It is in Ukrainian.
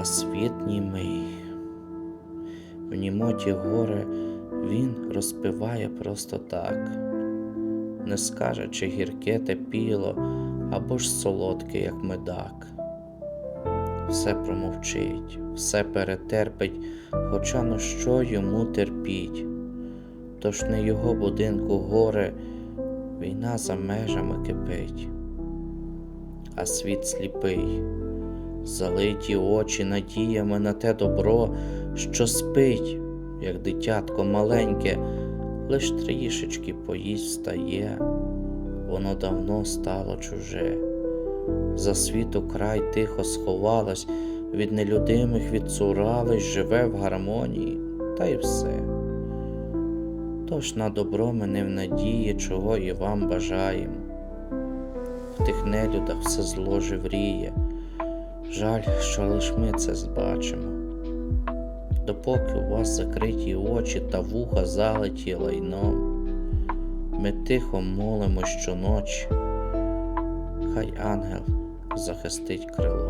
а світ німий. В німоті горе він розпиває просто так, не скаже, чи гірке те піло, або ж солодке, як медак. Все промовчить, все перетерпить, хоча ну що йому терпіть. Тож не його будинку горе, війна за межами кипить, а світ сліпий, залиті очі надіями на те добро, що спить, як дитятко маленьке, лиш трішечки поїсть встає, воно давно стало чуже. За світу край тихо сховалось, від нелюдимих відцуралось, живе в гармонії, та й все. Тож на добро ми не в надії, чого і вам бажаємо. В тих нелюдах все зло живріє. Жаль, що лиш ми це збачимо. Допоки у вас закриті очі та вуха залиті лайном, ми тихо молимо щоночі, хай ангел захистить крило.